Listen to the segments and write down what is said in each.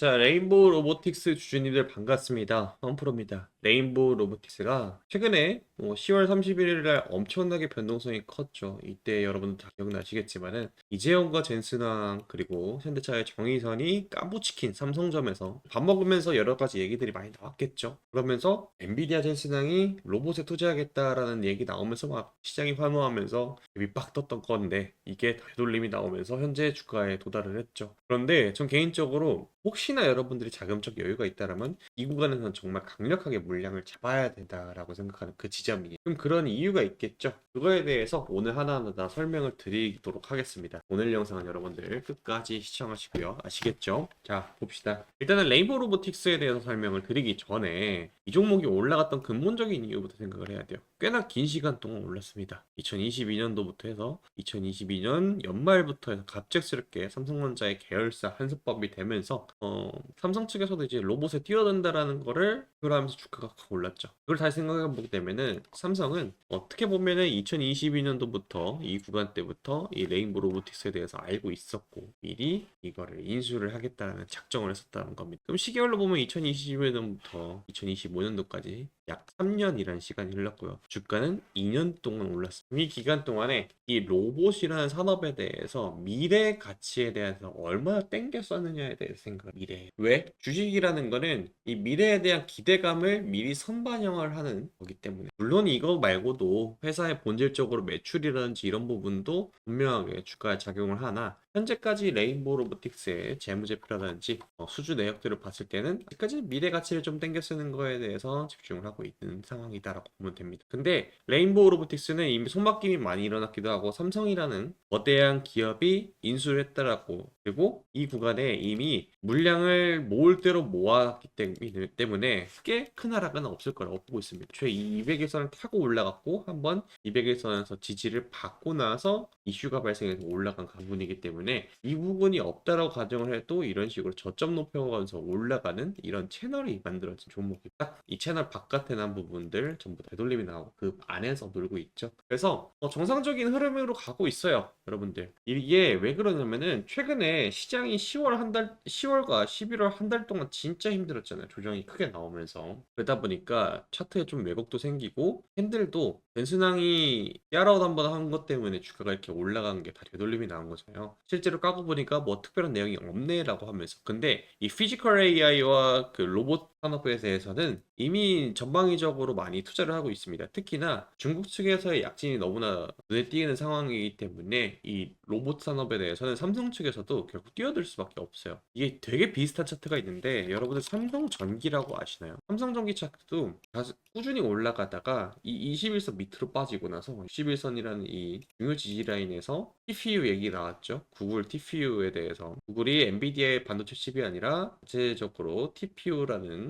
자, 레인보우 로보틱스 주주님들 반갑습니다. 험프로입니다. 레인보우 로보틱스가 최근에 뭐 10월 31일 날 엄청나게 변동성이 컸죠. 이때 여러분들 다 기억나시겠지만은 이재용과 젠스랑 그리고 현대차의 정의선이 깐부치킨 삼성점에서 밥 먹으면서 여러 가지 얘기들이 많이 나왔겠죠. 그러면서 엔비디아 젠스랑이 로봇에 투자하겠다라는 얘기 나오면서 막 시장이 환호하면서 밑박 떴던 건데 이게 되돌림이 나오면서 현재 주가에 도달을 했죠. 그런데 전 개인적으로 혹시나 여러분들이 자금적 여유가 있다라면 이 구간에서는 정말 강력하게 물량을 잡아야 된다라고 생각하는 그 지점이에요. 그럼 그런 이유가 있겠죠. 그거에 대해서 오늘 하나하나 다 설명을 드리도록 하겠습니다. 오늘 영상은 여러분들 끝까지 시청하시고요. 아시겠죠? 자, 봅시다. 일단은 레인보우 로보틱스에 대해서 설명을 드리기 전에 이 종목이 올라갔던 근본적인 이유부터 생각을 해야 돼요. 꽤나 긴 시간 동안 올랐습니다. 2022년도부터 해서 2022년 연말부터 해서 갑작스럽게 삼성전자의 계열사 한습법이 되면서 어, 삼성 측에서도 이제 로봇에 뛰어든다라는 거를 표현하면서 주가가 확 올랐죠. 그걸 다시 생각해 보게 되면은 삼성은 어떻게 보면은 2022년도부터 이 구간 때부터 이 레인보 로보틱스에 대해서 알고 있었고 미리 이거를 인수를 하겠다는 작정을 했었다는 겁니다. 그럼 시계열로 보면 2022년부터 2025년도까지 약 3년이라는 시간이 흘렀고요. 주가는 2년 동안 올랐습니다. 이 기간 동안에 이 로봇이라는 산업에 대해서 미래 가치에 대해서 얼마나 땡겨 썼느냐에 대해서 생각을 미래. 왜? 주식이라는 거는 이 미래에 대한 기대감을 미리 선반영을 하는 거기 때문에 물론 이거 말고도 회사의 본질적으로 매출이라든지 이런 부분도 분명하게 주가에 작용을 하나 현재까지 레인보우 로보틱스의 재무제표라든지 어, 수주 내역들을 봤을 때는 아직까지 미래 가치를 좀 땡겨 쓰는 거에 대해서 집중을 하고 있는 상황이다라고 보면 됩니다. 근데 레인보우 로보틱스는 이미 손바뀜이 많이 일어났기도 하고 삼성이라는 거대한 기업이 인수를 했다라고 그리고 이 구간에 이미 물량을 모을 대로 모았기 때문에- 크게 큰 하락은 없을 거라고 보고 있습니다. 최 200일선을 타고 올라갔고 한번 200일선에서 지지를 받고 나서 이슈가 발생해서 올라간 부분이기 때문에 이 부분이 없다라고 가정을 해도 이런 식으로 저점 높여가면서 올라가는 이런 채널이 만들어진 종목이 딱 이 채널 바깥에 난 부분들 전부 되돌림이 나오고 그 안에서 놀고 있죠. 그래서 어, 정상적인 흐름으로 가고 있어요. 여러분들 이게 왜 그러냐면은 최근에 시장이 10월 한 달 10월과 11월 한 달 동안 진짜 힘들었잖아요. 조정이 크게 나오면서 그러다 보니까 차트에 좀 왜곡도 생기고 캔들도 벤슨항이 야라웃 한번 한 것 때문에 주가가 이렇게 올라간 게 다 되돌림이 나온 거잖아요. 실제로 까고 보니까 뭐 특별한 내용이 없네라고 하면서 근데 이 피지컬 AI와 그 로봇 산업에 대해서는 이미 전방위적으로 많이 투자를 하고 있습니다. 특히나 중국 측에서의 약진이 너무나 눈에 띄는 상황이기 때문에 이 로봇 산업에 대해서는 삼성 측에서도 결국 뛰어들 수밖에 없어요. 이게 되게 비슷한 차트가 있는데 여러분들 삼성 전기라고 아시나요? 삼성 전기 차트도 꾸준히 올라가다가 이 21선 밑으로 빠지고 나서 21선이라는 이 중요 지지 라인에서 TPU 얘기 나왔죠. 구글 TPU에 대해서 구글이 엔비디아의 반도체 칩이 아니라 자체적으로 TPU라는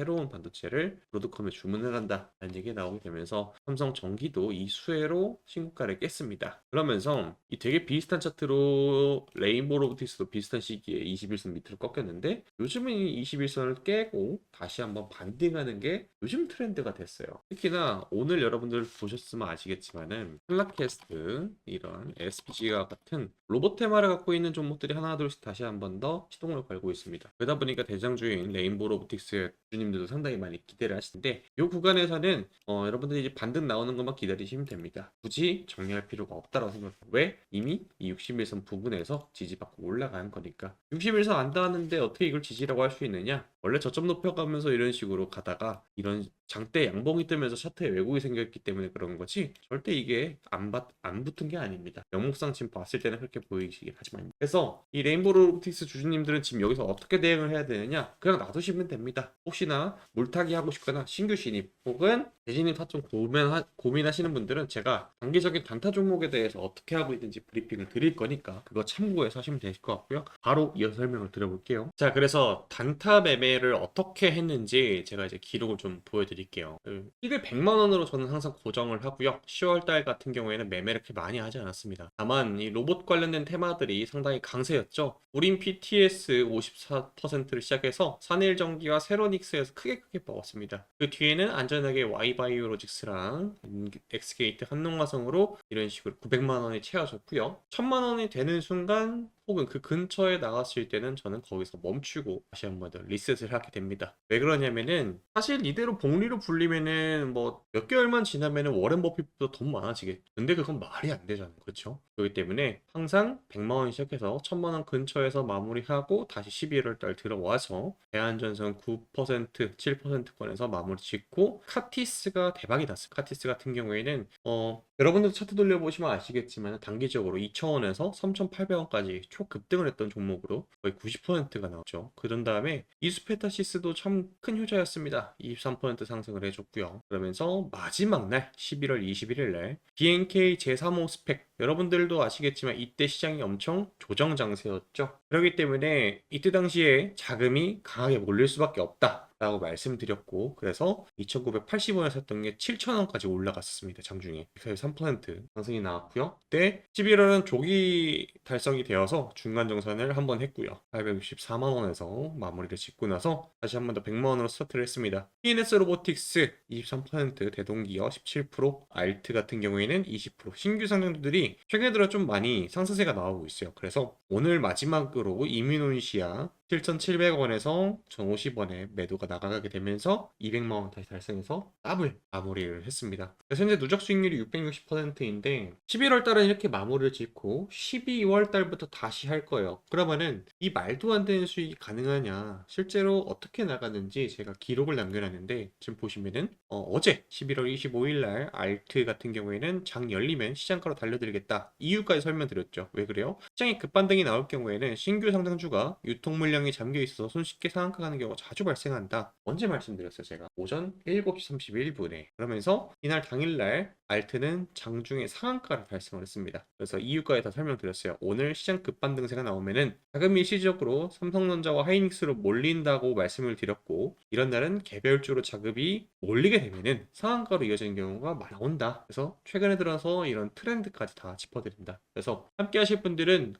새로운 반도체를 브로드컴에 주문을 한다 라는 얘기가 나오게 되면서 삼성 전기도 이 수혜로 신고가를 깼습니다. 그러면서 이 되게 비슷한 차트로 레인보우 로보틱스도 비슷한 시기에 21선 밑으로 꺾였는데 요즘은 이 21선을 깨고 다시 한번 반등하는 게 요즘 트렌드가 됐어요. 특히나 오늘 여러분들 보셨으면 아시겠지만은 플라캐스트 이런 SPG와 같은 로봇 테마를 갖고 있는 종목들이 하나 둘씩 다시 한번 더 시동을 걸고 있습니다. 그러다 보니까 대장 주인 레인보우 로보틱스의 주님 들도 상당히 많이 기대를 하시는데 이 구간에서는 어, 여러분들이 이제 반등 나오는 것만 기다리시면 됩니다. 굳이 정리할 필요가 없다고 생각해요. 왜? 이미 이 61선 부분에서 지지받고 올라가는 거니까 61선 안 닿았는데 어떻게 이걸 지지라고 할 수 있느냐? 원래 저점 높여가면서 이런 식으로 가다가 이런 장대 양봉이 뜨면서 차트에 왜곡이 생겼기 때문에 그런 거지 절대 이게 안, 받, 안 붙은 게 아닙니다. 명목상 지금 봤을 때는 그렇게 보이시긴 하지만 그래서 이 레인보우 로보틱스 주주님들은 지금 여기서 어떻게 대응을 해야 되느냐 그냥 놔두시면 됩니다. 혹시나 물타기 하고 싶거나 신규 신입 혹은 대신님 타점 고민, 고민하시는 분들은 제가 단기적인 단타 종목에 대해서 어떻게 하고 있는지 브리핑을 드릴 거니까 그거 참고해서 하시면 될것 같고요. 바로 이어서 설명을 드려볼게요. 자 그래서 단타 매매를 어떻게 했는지 제가 이제 기록을 좀 보여드릴게요. 그 이걸 100만 원으로 저는 항상 고정을 하고요. 10월 달 같은 경우에는 매매를 그렇게 많이 하지 않았습니다. 다만 이 로봇 관련된 테마들이 상당히 강세였죠. 우린 PTS 54%를 시작해서 산일전기와 세로닉스에서 크게 크게 먹었습니다. 그 뒤에는 안전하게 Y SK바이오로직스랑 엑스게이트 한농화성으로 이런 식으로 900만 원이 채워졌고요. 1000만 원이 되는 순간 혹은 그 근처에 나갔을 때는 저는 거기서 멈추고 다시 한번 더 리셋을 하게 됩니다. 왜 그러냐면은 사실 이대로 복리로 불리면은 뭐 몇 개월만 지나면은 워렌 버핏보다 돈 많아지겠죠. 근데 그건 말이 안 되잖아요. 그렇죠? 그렇기 때문에 항상 100만 원 시작해서 1000만 원 근처에서 마무리하고 다시 11월 달 들어와서 대한전선 9% 7%권에서 마무리 짓고 카티스가 대박이 났어요. 카티스 같은 경우에는 어 여러분들 차트 돌려보시면 아시겠지만 단기적으로 2,000원에서 3,800원까지 초급등을 했던 종목으로 거의 90%가 나왔죠. 그런 다음에 이수페타시스도 참 큰 효자였습니다. 23% 상승을 해줬고요. 그러면서 마지막 날 11월 21일 날 BNK 제3호 스펙 여러분들도 아시겠지만 이때 시장이 엄청 조정 장세였죠. 그렇기 때문에 이때 당시에 자금이 강하게 몰릴 수밖에 없다. 라고 말씀드렸고 그래서 2,980원에 샀던 게 7,000원까지 올라갔었습니다. 장중에 3% 상승이 나왔고요. 그때 11월은 조기 달성이 되어서 중간 정산을 한번 했고요. 864만 원에서 마무리를 짓고 나서 다시 한 번 더 100만 원으로 스타트를 했습니다. PNS 로보틱스 23% 대동기어 17% 알트 같은 경우에는 20% 신규 상장주들이 최근에 들어 좀 많이 상승세가 나오고 있어요. 그래서 오늘 마지막으로 이뮤노시아 7,700원에서 1,050원에 매도가 나가게 되면서 200만 원 다시 달성해서 더블 마무리를 했습니다. 현재 누적 수익률이 660%인데 11월 달은 이렇게 마무리를 짓고 12월 달부터 다시 할 거예요. 그러면은 이 말도 안 되는 수익이 가능하냐? 실제로 어떻게 나가는지 제가 기록을 남겨놨는데 지금 보시면은 어, 제 11월 25일 날 알트 같은 경우에는 장 열리면 시장가로 달려드리겠다. 이유까지 설명드렸죠. 왜 그래요? 시장이 급반등이 나올 경우에는 신규 상장주가 유통 물량이 잠겨 있어서 손쉽게 상한가 가는 경우가 자주 발생한다. 언제 말씀드렸어요, 제가? 오전 7시 31분에. 그러면서 이날 당일날 알트는 장중에 상한가를 달성을 했습니다. 그래서 이유까지 다 설명드렸어요. 오늘 시장 급반등세가 나오면은 자금이 시적으로 삼성전자와 하이닉스로 몰린다고 말씀을 드렸고 이런 날은 개별주로 자금이 몰리게 되면은 상한가로 이어지는 경우가 많이 나온다. 그래서 최근에 들어서 이런 트렌드까지 다 짚어드립니다. 그래서 함께 하실 분들은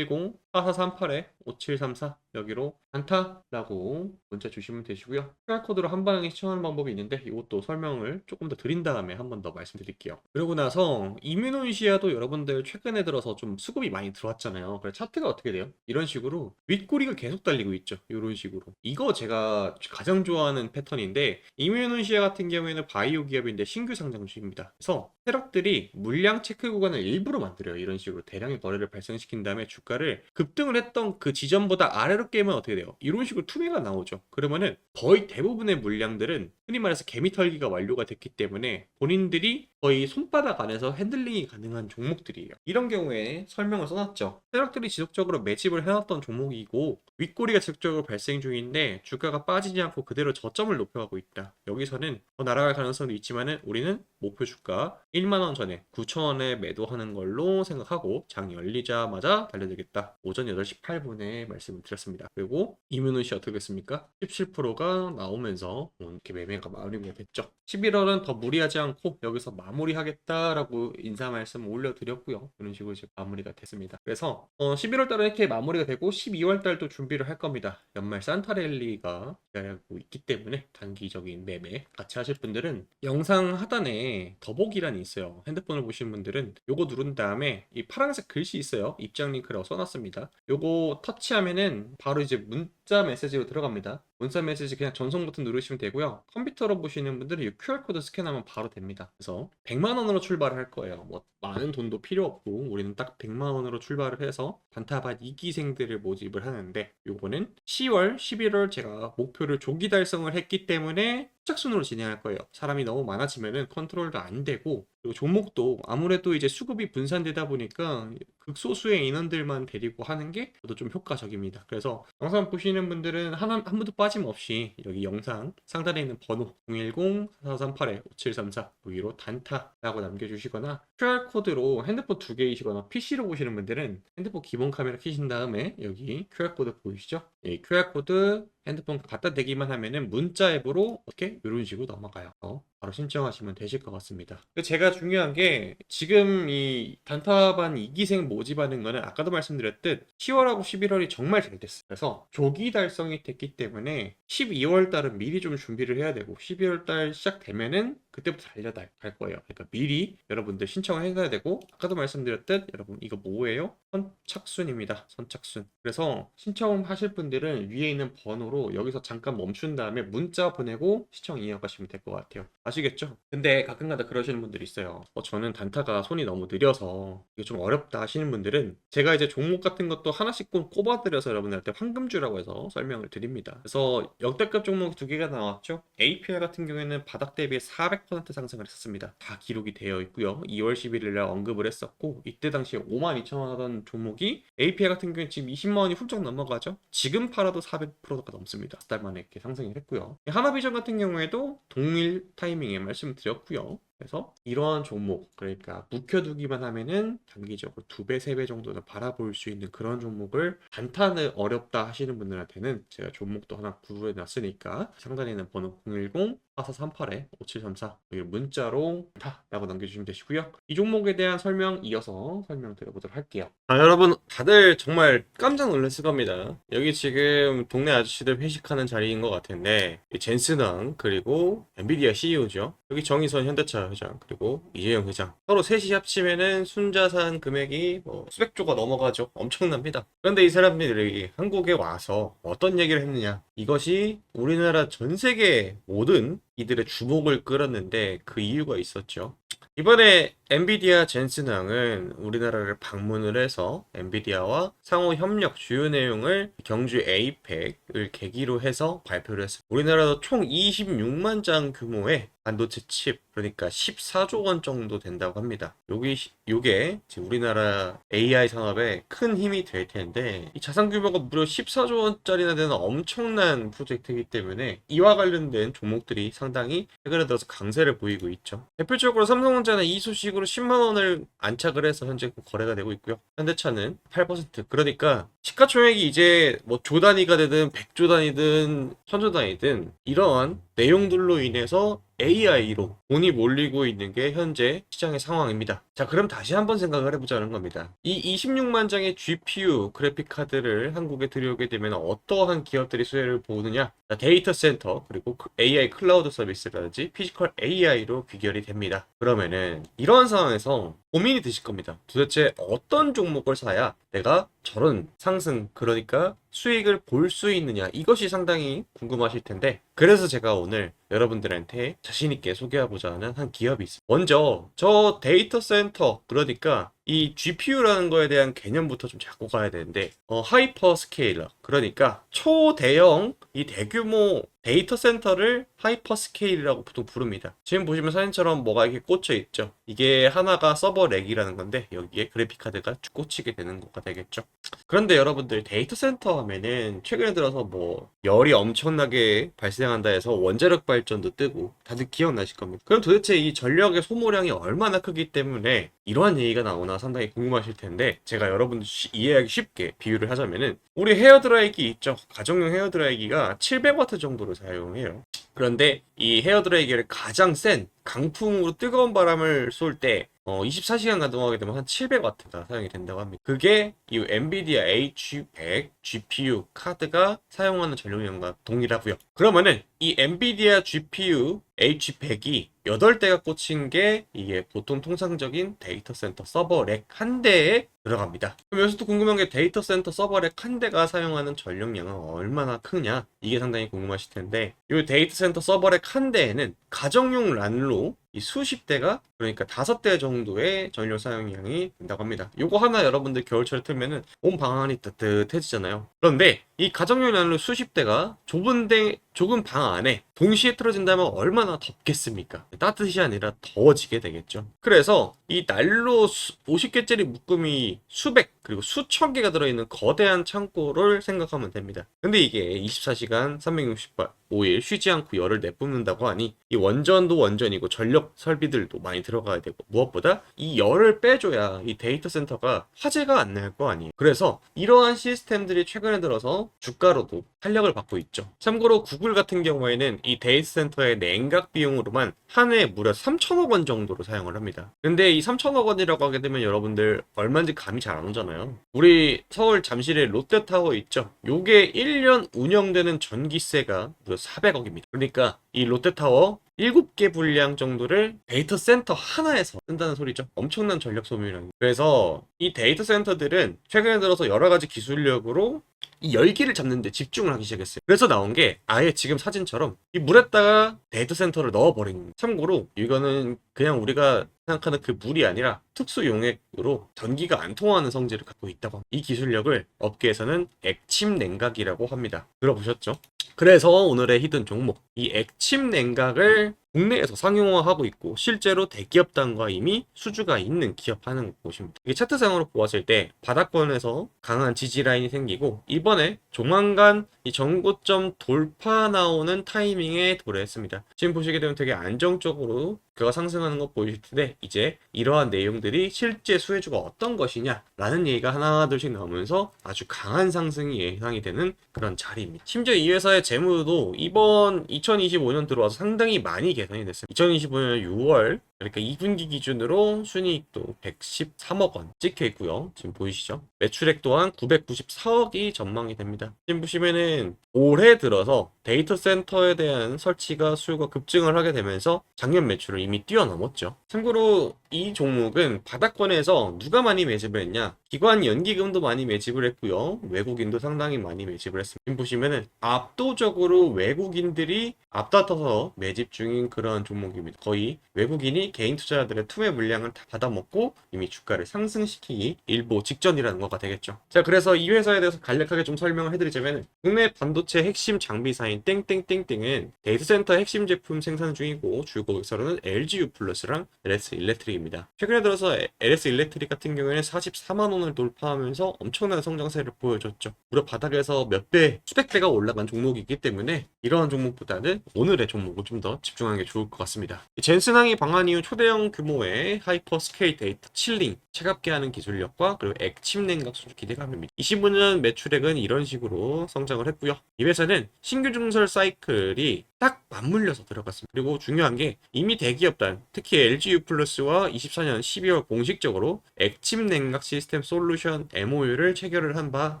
공 010-4438-5734 여기로 안타라고 문자 주시면 되시고요. QR코드로 한 방에 시청하는 방법이 있는데 이것도 설명을 조금 더 드린 다음에 한 번 더 말씀드릴게요. 그러고 나서 이뮤노시아도 여러분들 최근에 들어서 좀 수급이 많이 들어왔잖아요. 그래서 차트가 어떻게 돼요? 이런 식으로 윗꼬리가 계속 달리고 있죠. 이런 식으로. 이거 제가 가장 좋아하는 패턴인데 이뮤노시아 같은 경우에는 바이오 기업인데 신규 상장주입니다. 그래서 세력들이 물량 체크 구간을 일부러 만들어요. 이런 식으로 대량의 거래를 발생시킨 다음에 주가를 급 등을 했던 그 지점보다 아래로 깨면 어떻게 돼요? 이런 식으로 투매가 나오죠. 그러면은 거의 대부분의 물량들은 흔히 말해서 개미 털기가 완료가 됐기 때문에 본인들이 거의 손바닥 안에서 핸들링이 가능한 종목들이에요. 이런 경우에 설명을 써놨죠. 세력들이 지속적으로 매집을 해놨던 종목이고 윗꼬리가 지속적으로 발생 중인데 주가가 빠지지 않고 그대로 저점을 높여가고 있다. 여기서는 더 날아갈 가능성도 있지만은 우리는 목표 주가 1만원 전에 9천원에 매도하는 걸로 생각하고 장 열리자마자 달려들겠다. 오전 8시 8분에 말씀을 드렸습니다. 그리고 이뮤노시 어떻게 됐습니까? 17%가 나오면서 이렇게 매매가 마무리가 됐죠. 11월은 더 무리하지 않고 여기서 마무리하겠다라고 인사 말씀 올려드렸고요. 이런 식으로 이제 마무리가 됐습니다. 그래서 어, 11월 달은 이렇게 마무리가 되고 12월 달도 준비를 할 겁니다. 연말 산타랠리가 기다리고 있기 때문에 단기적인 매매 같이 하실 분들은 영상 하단에 더보기란 이 있어요. 핸드폰을 보시는 분들은 요거 누른 다음에 이 파란색 글씨 있어요. 입장 링크라고 써놨습니다. 요거 터치하면은 바로 이제 문자 메시지로 들어갑니다. 문자 메시지 그냥 전송 버튼 누르시면 되고요. 컴퓨터로 보시는 분들은 이 QR코드 스캔하면 바로 됩니다. 그래서 100만 원으로 출발을 할 거예요. 뭐 많은 돈도 필요 없고 우리는 딱 100만 원으로 출발을 해서 단타밭 2기생들을 모집을 하는데 요거는 10월, 11월 제가 목표를 조기 달성을 했기 때문에 착순으로 진행할 거예요. 사람이 너무 많아지면은 컨트롤도 안 되고 그리고 종목도 아무래도 이제 수급이 분산되다 보니까 극소수의 인원들만 데리고 하는 게 저도 좀 효과적입니다. 그래서 영상 보시는 분들은 한, 한 분도 빠짐없이 여기 영상 상단에 있는 번호 010-4438-5734 여기로 단타라고 남겨주시거나 QR코드로 핸드폰 두 개이시거나 PC로 보시는 분들은 핸드폰 기본 카메라 켜신 다음에 여기 QR코드 보이시죠? 이 QR코드 핸드폰 갖다 대기만 하면은 문자 앱으로 이렇게 이런 식으로 넘어가요. 어, 바로 신청하시면 되실 것 같습니다. 제가 중요한 게 지금 이 단타반 2기생 모집하는 거는 아까도 말씀드렸듯 10월하고 11월이 정말 잘 됐어요. 그래서 조기 달성이 됐기 때문에 12월 달은 미리 좀 준비를 해야 되고 12월 달 시작되면은 그때부터 달려갈 거예요. 그러니까 미리 여러분들 신청을 해야 되고 아까도 말씀드렸듯 여러분 이거 뭐예요? 선착순입니다. 선착순. 그래서 신청하실 분들은 위에 있는 번호로 여기서 잠깐 멈춘 다음에 문자 보내고 신청 이어가시면 될 것 같아요. 아시겠죠? 근데 가끔가다 그러시는 분들이 있어요. 어, 저는 단타가 손이 너무 느려서 이게 좀 어렵다 하시는 분들은 제가 이제 종목 같은 것도 하나씩 꼭 꼽아드려서 여러분들한테 황금주라고 해서 설명을 드립니다. 그래서 역대급 종목 두 개가 나왔죠. APR 같은 경우에는 바닥 대비 400% 상승을 했었습니다. 다 기록이 되어 있고요. 2월 11일 날 언급을 했었고 이때 당시에 5만 2천 원 하던 종목이 APR 같은 경우에 지금 20만 원이 훌쩍 넘어가죠. 지금 팔아도 400%가 넘습니다. 달 만에 이렇게 상승을 했고요. 하나비전 같은 경우에도 동일 타이밍에 말씀드렸고요. 그래서 이러한 종목 그러니까 묵혀두기만 하면은 단기적으로 두 배, 세 배 정도는 바라볼 수 있는 그런 종목을 단타는 어렵다 하시는 분들한테는 제가 종목도 하나 구해 놨으니까 상단에 있는 번호 010 4438에 5734 여기 문자로 다 라고 남겨주시면 되시고요. 이 종목에 대한 설명 이어서 설명드려보도록 할게요. 아 여러분 다들 정말 깜짝 놀랐을 겁니다. 여기 지금 동네 아저씨들 회식하는 자리인 것 같은데 이 젠스당 그리고 엔비디아 CEO죠. 여기 정의선 현대차 회장 그리고 이재용 회장 서로 셋이 합치면은 순자산 금액이 뭐 수백 조가 넘어가죠. 엄청납니다. 그런데 이 사람들이 한국에 와서 어떤 얘기를 했느냐? 이것이 우리나라 전 세계 모든 이들의 주목을 끌었는데 그 이유가 있었죠. 이번에 엔비디아 젠슨항은 우리나라를 방문을 해서 엔비디아와 상호 협력 주요 내용을 경주 에이펙을 계기로 해서 발표를 했습니다. 우리나라도 총 26만 장 규모의 반도체 칩 그러니까 14조 원 정도 된다고 합니다. 요게 요게 우리나라 AI 산업에 큰 힘이 될 텐데 이 자산 규모가 무려 14조 원짜리나 되는 엄청난 프로젝트이기 때문에 이와 관련된 종목들이 상당히 최근에 들어서 강세를 보이고 있죠. 대표적으로 삼성전자는 이 소식 으로 10만 원을 안착을 해서 현재 거래가 되고 있고요. 현대차는 8% 그러니까 시가총액이 이제 뭐 조 단위가 되든 100조 단위든 1000조 단위든 이러한 내용들로 인해서 AI로 돈이 몰리고 있는 게 현재 시장의 상황입니다. 자, 그럼 다시 한번 생각을 해보자는 겁니다. 이 26만 장의 GPU 그래픽 카드를 한국에 들여오게 되면 어떠한 기업들이 수혜를 보느냐? 자, 데이터 센터 그리고 그 AI 클라우드 서비스라든지 피지컬 AI로 귀결이 됩니다. 그러면은 이러한 상황에서 고민이 드실 겁니다. 도대체 어떤 종목을 사야 내가 저런 상승 그러니까 수익을 볼 수 있느냐 이것이 상당히 궁금하실 텐데 그래서 제가 오늘 여러분들한테 자신있게 소개하고자 하는 한 기업이 있습니다. 먼저 저 데이터 센터 그러니까 이 GPU라는 거에 대한 개념부터 좀 잡고 가야 되는데 어, 하이퍼 스케일러 그러니까 초대형 이 대규모 데이터 센터를 하이퍼 스케일이라고 보통 부릅니다. 지금 보시면 사진처럼 뭐가 이렇게 꽂혀 있죠. 이게 하나가 서버 렉이라는 건데 여기에 그래픽 카드가 쭉 꽂히게 되는 거가 되겠죠. 그런데 여러분들 데이터 센터 하면은 최근에 들어서 뭐 열이 엄청나게 발생한다 해서 원자력 발전도 뜨고 다들 기억나실 겁니다. 그럼 도대체 이 전력의 소모량이 얼마나 크기 때문에 이러한 얘기가 나오나 상당히 궁금하실 텐데 제가 여러분들 쉬- 이해하기 쉽게 비유를 하자면은 우리 헤어드라이기 있죠. 가정용 헤어드라이기가 700와트 정도를 사용해요. 그런데 이 헤어드라이기를 가장 센 강풍으로 뜨거운 바람을 쏠때 어, 24시간 가동하게 되면 한 700와트가 사용이 된다고 합니다. 그게 이 엔비디아 H100 GPU 카드가 사용하는 전력량과 동일하고요. 그러면은 이 엔비디아 GPU H100이 8대가 꽂힌 게 이게 보통 통상적인 데이터 센터 서버 렉 한 대에 들어갑니다. 그럼 여기서 또 궁금한 게 데이터 센터 서버 렉 한 대가 사용하는 전력량은 얼마나 크냐? 이게 상당히 궁금하실 텐데 이 데이터 센터 서버 렉 한 대에는 가정용 란로 이 수십 대가 그러니까 다섯 대 정도의 전력 사용량이 된다고 합니다. 요거 하나 여러분들 겨울철에 틀면은 온 방 안이 따뜻해지잖아요. 그런데 이 가정용 란로 수십 대가 좁은 데 좁은 방 안에 동시에 틀어진다면 얼마나 덥겠습니까? 따뜻이 아니라 더워지게 되겠죠. 그래서 이 난로 50개짜리 묶음이 수백 그리고 수천 개가 들어있는 거대한 창고를 생각하면 됩니다. 근데 이게 24시간 365일 쉬지 않고 열을 내뿜는다고 하니 이 원전도 원전이고 전력 설비들도 많이 들어가야 되고 무엇보다 이 열을 빼줘야 이 데이터 센터가 화재가 안 날 거 아니에요. 그래서 이러한 시스템들이 최근에 들어서 주가로도 탄력을 받고 있죠. 참고로 구글 같은 경우에는 이 데이터 센터의 냉각 비용으로만 한 해에 무려 3천억 원 정도로 사용을 합니다. 근데 이 3천억 원이라고 하게 되면 여러분들 얼마인지 감이 잘 안 오잖아요. 우리 서울 잠실에 롯데타워 있죠. 요게 1년 운영되는 전기세가 무려 400억입니다. 그러니까 이 롯데타워 7개 분량 정도를 데이터 센터 하나에서 쓴다는 소리죠. 엄청난 전력 소비量. 그래서 이 데이터 센터들은 최근에 들어서 여러 가지 기술력으로 이 열기를 잡는 데 집중을 하기 시작했어요. 그래서 나온 게 아예 지금 사진처럼 이 물에다가 데이터 센터를 넣어버린. 참고로 이거는 그냥 우리가 생각하는 그 물이 아니라 특수 용액으로 전기가 안 통하는 성질을 갖고 있다고 합니다. 이 기술력을 업계에서는 액침 냉각이라고 합니다. 들어보셨죠? 그래서 오늘의 히든 종목 이 액침 냉각을 국내에서 상용화하고 있고 실제로 대기업단과 이미 수주가 있는 기업 하는 곳입니다. 이게 차트상으로 보았을 때 바닥권에서 강한 지지 라인이 생기고 이번에 조만간 이 전고점 돌파 나오는 타이밍에 도래했습니다. 지금 보시게 되면 되게 안정적으로 그가 상승하는 것 보이실 텐데 이제 이러한 내용들이 실제 수혜주가 어떤 것이냐라는 얘기가 하나 둘씩 나오면서 아주 강한 상승이 예상이 되는 그런 자리입니다. 심지어 이 회사의 재무도 이번 2025년 들어와서 상당히 많이 개선이 됐습니다. 2025년 6월 그러니까 2분기 기준으로 순이익도 113억 원 찍혀 있고요. 지금 보이시죠? 매출액 또한 994억이 전망이 됩니다. 지금 보시면은 올해 들어서 데이터 센터에 대한 설치가 수요가 급증을 하게 되면서 작년 매출을 이미 뛰어넘었죠. 참고로 이 종목은 바닥권에서 누가 많이 매집을 했냐? 기관 연기금도 많이 매집을 했고요. 외국인도 상당히 많이 매집을 했습니다. 지금 보시면은 압도적으로 외국인들이 앞다퉈서 매집 중인 그런 종목입니다. 거의 외국인이 개인 투자자들의 투매 물량을 다 받아먹고 이미 주가를 상승시키기 일보 직전이라는 거가 되겠죠. 자, 그래서 이 회사에 대해서 간략하게 좀 설명을 해드리자면 국내 반도체 핵심 장비사인 땡땡땡땡은 데이터 센터 핵심 제품 생산 중이고 주 고객사로는 LGU 플러스랑 LS 일렉트릭입니다. 최근에 들어서 LS 일렉트릭 같은 경우에는 44만 원을 돌파하면서 엄청난 성장세를 보여줬죠. 무려 바닥에서 몇 배, 수백 배가 올라간 종목이기 때문에 이러한 종목보다는 오늘의 종목을 좀 더 집중하는 게 좋을 것 같습니다. 젠슨항이 방한 이후 초대형 규모의 하이퍼 스케일 데이터 칠링, 차갑게 하는 기술력과 그리고 액침 냉각 수주 기대감입니다. 25년 매출액은 이런 식으로 성장을 했고요. 이 회사는 신규 증설 사이클이 딱 맞물려서 들어갔습니다. 그리고 중요한 게 이미 대기업단, 특히 LGU 플러스와 24년 12월 공식적으로 액침 냉각 시스템 솔루션 MOU를 체결을 한 바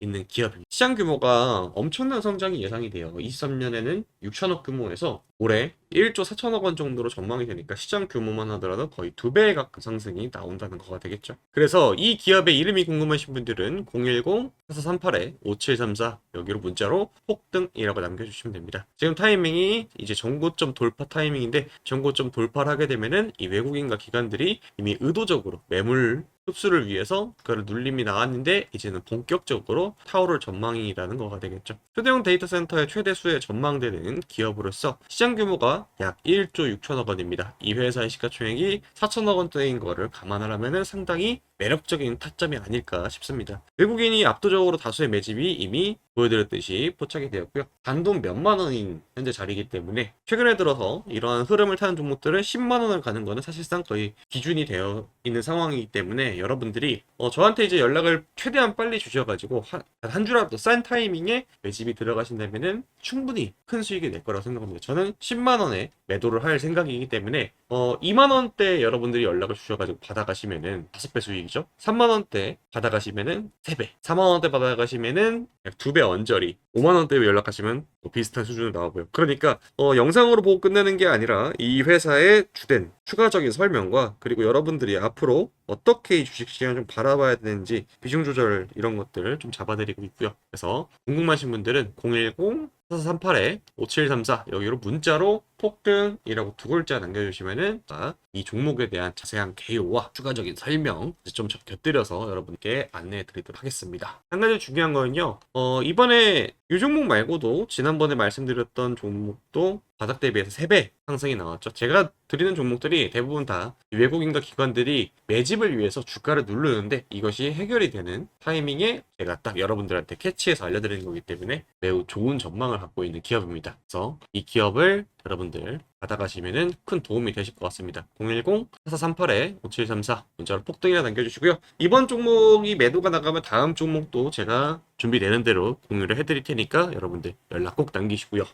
있는 기업입니다. 시장 규모가 엄청난 성장이 예상이 돼요. 23년에는 6천억 규모에서 올해 1조 4천억 원 정도로 전망이 되니까 시장 규모만 하더라도 거의 두 배에 가까운 상승이 나온다는 거가 되겠죠. 그래서 이 기업의 이름이 궁금하신 분들은 010-4438-5734 여기로 문자로 폭등이라고 남겨주시면 됩니다. 지금 타이밍이 이제 전고점 돌파 타이밍인데 전고점 돌파를 하게 되면은 이 외국인과 기관들이 이미 의도적으로 매물 흡수를 위해서 그걸 눌림이 나왔는데 이제는 본격적으로 타오를 전망이라는 거가 되겠죠. 초대형 데이터 센터의 최대 수에 전망되는 기업으로서 시장 규모가 약 1조 6천억 원입니다. 이 회사의 시가총액이 4천억 원대인 거를 감안하려면 상당히 매력적인 타점이 아닐까 싶습니다. 외국인이 압도적으로 다수의 매집이 이미 보여드렸듯이 포착이 되었고요. 단돈 몇만 원인 현재 자리이기 때문에 최근에 들어서 이러한 흐름을 타는 종목들은 10만 원을 가는 거는 사실상 거의 기준이 되어 있는 상황이기 때문에 여러분들이 어, 저한테 이제 연락을 최대한 빨리 주셔가지고 한, 한 주라도 싼 타이밍에 매집이 들어가신다면은 충분히 큰 수익이 낼 거라고 생각합니다. 저는 10만 원에 매도를 할 생각이기 때문에 어 2만 원대 여러분들이 연락을 주셔가지고 받아가시면은 5배 수익이죠. 3만 원대 받아가시면은 3배, 4만 원대 받아가시면은 약 2배 언저리, 5만 원대 연락하시면 뭐 비슷한 수준으로 나오고요. 그러니까 어 영상으로 보고 끝내는 게 아니라 이 회사의 주된 추가적인 설명과 그리고 여러분들이 앞으로 어떻게 이 주식 시장을 좀 바라봐야 되는지 비중 조절 이런 것들을 좀 잡아드리고 있고요. 그래서 궁금하신 분들은 010 4438에 5734 여기로 문자로 폭등이라고 두 글자 남겨주시면은 이 종목에 대한 자세한 개요와 추가적인 설명 좀 곁들여서 여러분께 안내해 드리도록 하겠습니다. 한 가지 중요한 거는요. 어, 이번에 이 종목 말고도 지난번에 말씀드렸던 종목도 바닥 대비해서 3배 상승이 나왔죠. 제가 드리는 종목들이 대부분 다 외국인과 기관들이 매집을 위해서 주가를 누르는데 이것이 해결이 되는 타이밍에 제가 딱 여러분들한테 캐치해서 알려드리는 거기 때문에 매우 좋은 전망을 갖고 있는 기업입니다. 그래서 이 기업을 여러분들 받아가시면은 큰 도움이 되실 것 같습니다. 010-4438-5734 문자로 폭등이나 남겨주시고요. 이번 종목이 매도가 나가면 다음 종목도 제가 준비되는 대로 공유를 해드릴 테니까 여러분들 연락 꼭 남기시고요.